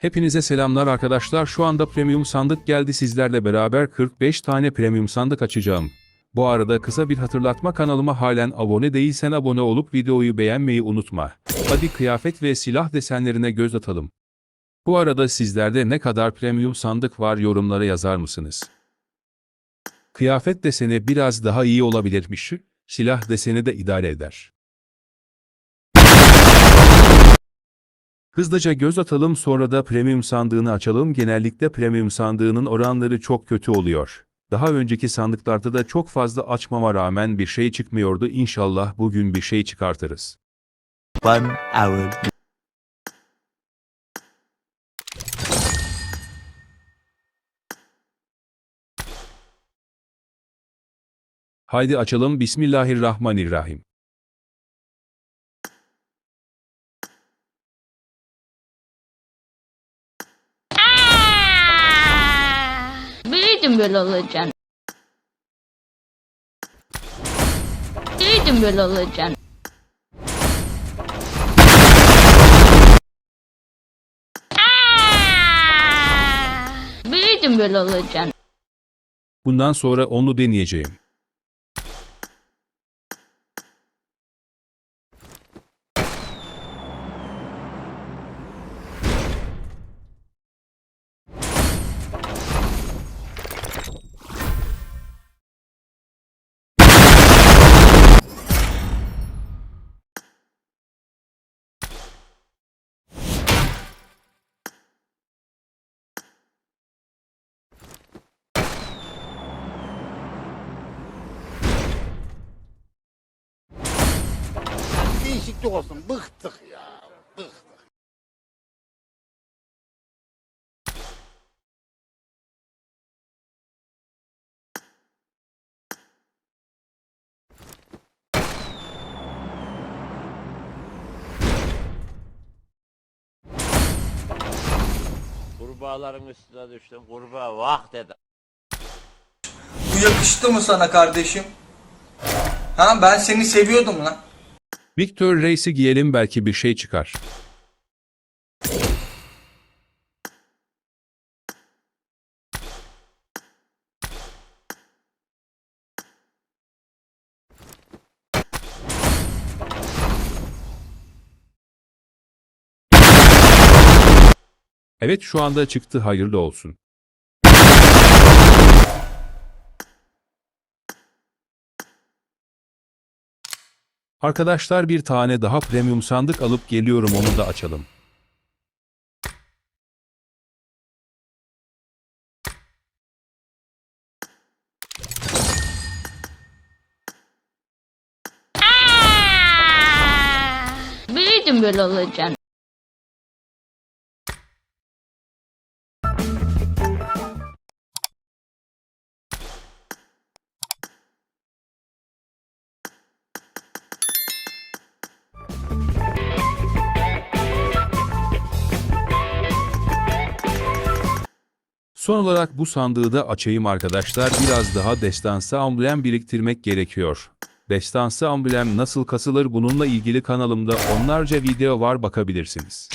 Hepinize selamlar arkadaşlar. Şu anda premium sandık geldi sizlerle beraber 45 tane premium sandık açacağım. Bu arada kısa bir hatırlatma kanalıma halen abone değilsen abone olup videoyu beğenmeyi unutma. Hadi kıyafet ve silah desenlerine göz atalım. Bu arada sizlerde ne kadar premium sandık var yorumlara yazar mısınız? Kıyafet deseni biraz daha iyi olabilirmiş. Silah deseni de idare eder. Hızlıca göz atalım sonra da premium sandığını açalım. Genellikle premium sandığının oranları çok kötü oluyor. Daha önceki sandıklarda da çok fazla açmama rağmen bir şey çıkmıyordu. İnşallah bugün bir şey çıkartırız. One hour Haydi açalım Bismillahirrahmanirrahim. Biliyordum böyle olacağını. Biliyordum böyle olacağını. Biliyordum böyle olacağını. Bundan sonra onu deneyeceğim. Değişiklik olsun. Bıktık ya. Bıktık. Kurbağaların üstüne düştüm. Kurbağa vah dedi. Bu yakıştı mı sana kardeşim? Ha ben seni seviyordum lan. Victor Reis'i giyelim belki bir şey çıkar. Evet şu anda çıktı hayırlı olsun. Arkadaşlar bir tane daha premium sandık alıp geliyorum onu da açalım. Biliyordum böyle olacağını. Son olarak bu sandığı da açayım arkadaşlar. Biraz daha destansı amblem biriktirmek gerekiyor. Destansı amblem nasıl kasılır bununla ilgili kanalımda onlarca video var bakabilirsiniz.